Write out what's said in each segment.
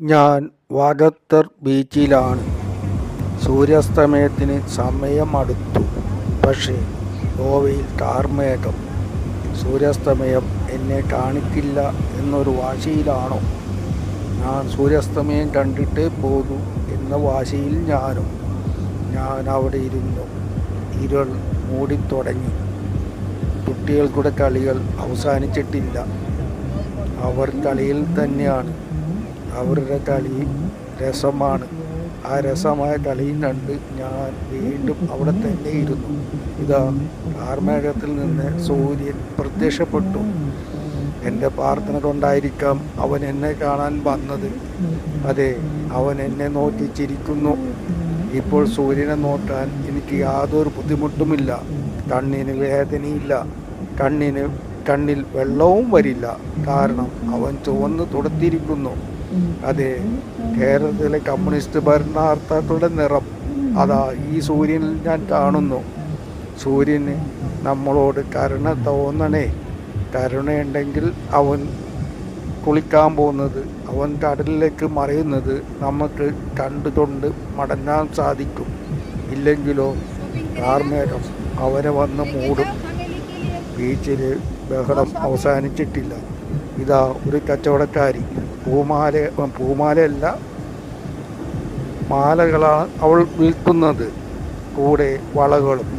ഞാൻ വാഗത്തർ ബീച്ചിലാണ്. സൂര്യാസ്തമയത്തിന് സമയം അടുത്തു പക്ഷേ ഗോവയിൽ താർമേഘം സൂര്യാസ്തമയം എന്നെ കാണിക്കില്ല എന്നൊരു വാശിയിലാണോ? ഞാൻ സൂര്യാസ്തമയം കണ്ടിട്ടേ പോകൂ എന്ന വാശിയിൽ ഞാനും. ഞാൻ അവിടെ ഇരുന്നു. ഇരുൾ മൂടിത്തുടങ്ങി. കുട്ടികൾക്കുടെ കളികൾ അവസാനിച്ചിട്ടില്ല. അവർ കളിയിൽ തന്നെയാണ്. അവരുടെ കളി രസമാണ്. ആ രസമായ കളിയും കണ്ട് ഞാൻ വീണ്ടും അവിടെ തന്നെ ഇരുന്നു. ഇതാ കാർമേഘത്തിൽ നിന്ന് സൂര്യൻ പ്രത്യക്ഷപ്പെട്ടു. എന്റെ പ്രാർത്ഥന കൊണ്ടായിരിക്കാം അവൻ എന്നെ കാണാൻ വന്നത്. അതെ അവൻ എന്നെ നോക്കി ചിരിക്കുന്നു. ഇപ്പോൾ സൂര്യനെ നോക്കാൻ എനിക്ക് യാതൊരു ബുദ്ധിമുട്ടുമില്ല. കണ്ണിന് വേദനയില്ല. കണ്ണിന് കണ്ണിൽ വെള്ളവും വരില്ല. കാരണം അവൻ ചുവന്ന് തുടത്തിയിരിക്കുന്നു. അതെ കേരളത്തിലെ കമ്മ്യൂണിസ്റ്റ് ഭരണാർത്ഥാക്കളുടെ നിറം. അതാ ഈ സൂര്യനിൽ ഞാൻ കാണുന്നു. സൂര്യന് നമ്മളോട് കരുണ തോന്നണേ. കരുണയുണ്ടെങ്കിൽ അവൻ കുളിക്കാൻ പോകുന്നത് അവൻ കടലിലേക്ക് മറയുന്നത് നമുക്ക് കണ്ടുകൊണ്ട് മടങ്ങാൻ സാധിക്കും. ഇല്ലെങ്കിലോ കാർമേഘം അവരെ വന്ന് മൂടും. ബീച്ചിൽ ബഹളം അവസാനിച്ചിട്ടില്ല. ഇതാ ഒരു കച്ചവടക്കാരി. പൂമാല പൂമാലയല്ല മാലകളാണ് അവൾ വിൽക്കുന്നത്. കൂടെ വളകളും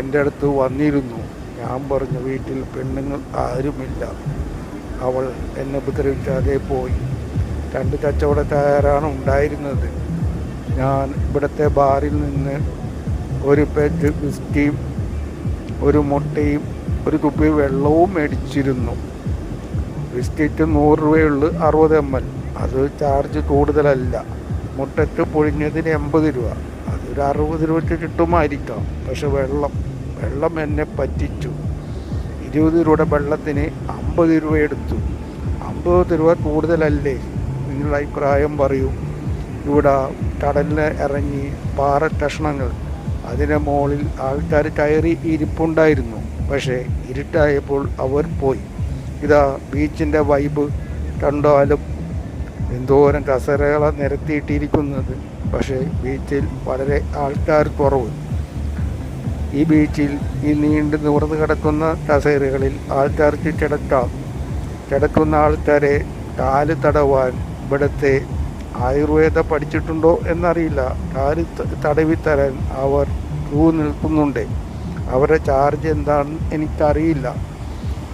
എന്റെ അടുത്ത് വന്നിരുന്നു. ഞാൻ പറഞ്ഞു വീട്ടിൽ പെണ്ണുങ്ങൾ ആരുമില്ല. അവൾ എന്നെ ഉപദ്രവിക്കാതെ പോയി. രണ്ട് കച്ചവടക്കാരാണ് ഉണ്ടായിരുന്നത്. ഞാൻ ഇവിടുത്തെ ബാറിൽ നിന്ന് ഒരു പെഗ് ബിസ്റ്റിയും ഒരു മുട്ടയും ഒരു കുപ്പി വെള്ളവും മേടിച്ചിരുന്നു. ബിസ്ക്കറ്റ് നൂറ് രൂപയുള്ളു അറുപത് എം എൽ. അത് ചാർജ് കൂടുതലല്ല. മുട്ടയ്ക്ക് പൊഴിഞ്ഞതിന് എൺപത് രൂപ. അതൊരു അറുപത് രൂപയ്ക്ക് കിട്ടുമായിരിക്കാം. പക്ഷെ വെള്ളം വെള്ളം എന്നെ പറ്റിച്ചു. ഇരുപത് രൂപയുടെ വെള്ളത്തിന് അമ്പത് രൂപ എടുത്തു. അമ്പത് രൂപ കൂടുതലല്ലേ? നിങ്ങളുടെ അഭിപ്രായം പറയൂ. ഇവിടെ കടലിൽ ഇറങ്ങി പാറ കഷ്ണങ്ങൾ. അതിന് മുകളിൽ ആൾക്കാർ കയറി ഇരിപ്പുണ്ടായിരുന്നു. പക്ഷേ ഇരുട്ടായപ്പോൾ അവർ പോയി. ഇതാ ബീച്ചിന്റെ വൈബ് കണ്ടാലും എന്തോരം കസരകളെ നിരത്തിയിട്ടിരിക്കുന്നത്. പക്ഷേ ബീച്ചിൽ വളരെ ആൾക്കാർ കുറവ്. ഈ ബീച്ചിൽ ഈ നീണ്ടു നിവർന്ന് കിടക്കുന്ന കസേരകളിൽ ആൾക്കാർക്ക് കിടക്കാം. കിടക്കുന്ന ആൾക്കാരെ കാൽ തടവാൻ ഇവിടുത്തെ ആയുർവേദ പഠിച്ചിട്ടുണ്ടോ എന്നറിയില്ല. കാൽ തടവിത്തരാൻ തടവി തരാൻ അവർ ക്യൂ നിൽക്കുന്നുണ്ട്. അവരുടെ ചാർജ് എന്താണെന്ന് എനിക്കറിയില്ല.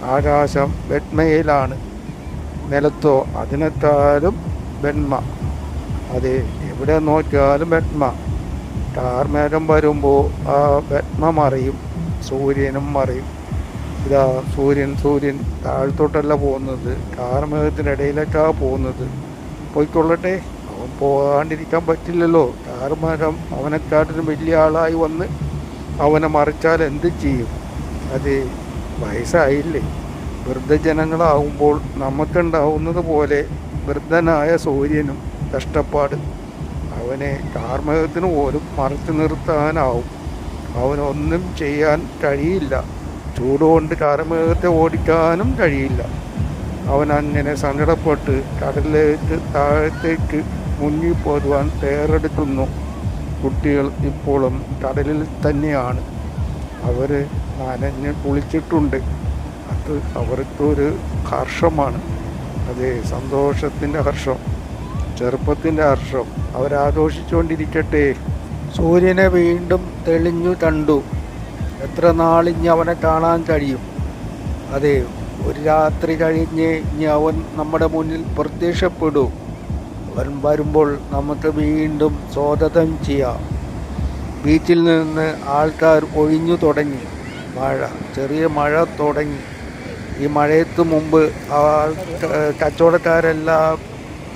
ആകാശം വെണ്മയിലാണ്. നിലത്തോ അതിനെത്താലും വെണ്മ. അത് എവിടെ നോക്കിയാലും വെണ്മ. കാർമേഘം വരുമ്പോൾ ആ വെണ്മ മറിയും സൂര്യനും മറിയും. ഇതാ സൂര്യൻ സൂര്യൻ താഴ്ത്തോട്ടല്ല പോകുന്നത്. കാർമേഘത്തിന്റെ പോകുന്നത്. പോയിക്കൊള്ളട്ടെ അവൻ പോകാണ്ടിരിക്കാൻ പറ്റില്ലല്ലോ. കാർമേഘം അവനെക്കാട്ടിലും വലിയ ആളായി വന്ന് അവനെ മറിച്ചാൽ എന്ത് ചെയ്യും? അത് വയസ്സായില്ലേ? വൃദ്ധജനങ്ങളാവുമ്പോൾ നമുക്കുണ്ടാവുന്നത് പോലെ വൃദ്ധനായ സൂര്യനും കഷ്ടപ്പാട്. അവനെ കാർമേഘത്തിന് പോലും മറച്ചു നിർത്താനാവും. അവനൊന്നും ചെയ്യാൻ കഴിയില്ല. ചൂടുകൊണ്ട് കാർമേഘത്തെ ഓടിക്കാനും കഴിയില്ല. അവൻ അങ്ങനെ സങ്കടപ്പെട്ട് കടലിലേക്ക് താഴത്തേക്ക് മുങ്ങിപ്പോരുവാൻ തയ്യാറെടുക്കുന്നു. കുട്ടികൾ ഇപ്പോഴും കടലിൽ തന്നെയാണ്. അവർ നനഞ്ഞ് കുളിച്ചിട്ടുണ്ട് അത് അവർക്കൊരു ഹർഷമാണ്. അതെ സന്തോഷത്തിന്റെ ഹർഷം ചെറുപ്പത്തിന്റെ ഹർഷം. അവരാഘോഷിച്ചുകൊണ്ടിരിക്കട്ടെ സൂര്യനെ വീണ്ടും തെളിഞ്ഞു കണ്ടു. എത്ര നാളിഞ്ഞ് അവനെ കാണാൻ കഴിയും? അതെ ഒരു രാത്രി കഴിഞ്ഞ് ഇനി അവൻ നമ്മുടെ മുന്നിൽ പ്രത്യക്ഷപ്പെടും. അവൻ വരുമ്പോൾ നമുക്ക് വീണ്ടും സ്വാഗതം ചെയ്യാം. ബീച്ചിൽ നിന്ന് ആൾക്കാർ ഒഴിഞ്ഞു തുടങ്ങി. മഴ ചെറിയ മഴ തുടങ്ങി. ഈ മഴയത്ത് മുമ്പ് കച്ചവടക്കാരെല്ലാം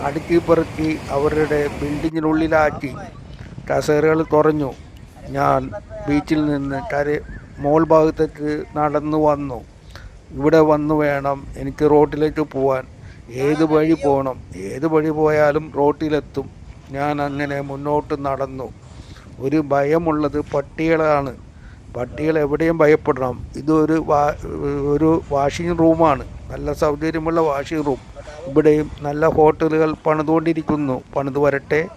അടുക്കി പെറുക്കി അവരുടെ ബിൽഡിങ്ങിനുള്ളിലാക്കി. കസേരകൾ കുറഞ്ഞു ഞാൻ ബീച്ചിൽ നിന്ന് കര മോൾ ഭാഗത്തേക്ക് നടന്നു വന്നു. ഇവിടെ വന്നു വേണം എനിക്ക് റോട്ടിലേക്ക് പോവാൻ. ഏത് വഴി പോകണം ഏത് വഴി പോയാലും റോട്ടിലെത്തും. ഞാൻ അങ്ങനെ മുന്നോട്ട് നടന്നു. ഒരു ഭയമുള്ളത് പട്ടികളാണ്. പട്ടികൾ എവിടെയും ഭയപ്പെടണം. ഇതൊരു വാ ഒരു വാഷിംഗ് റൂമാണ്. നല്ല സൗകര്യമുള്ള വാഷിംഗ് റൂം. ഇവിടെയും നല്ല ഹോട്ടലുകൾ പണിതുകൊണ്ടിരിക്കുന്നു. പണിത് വരട്ടെ.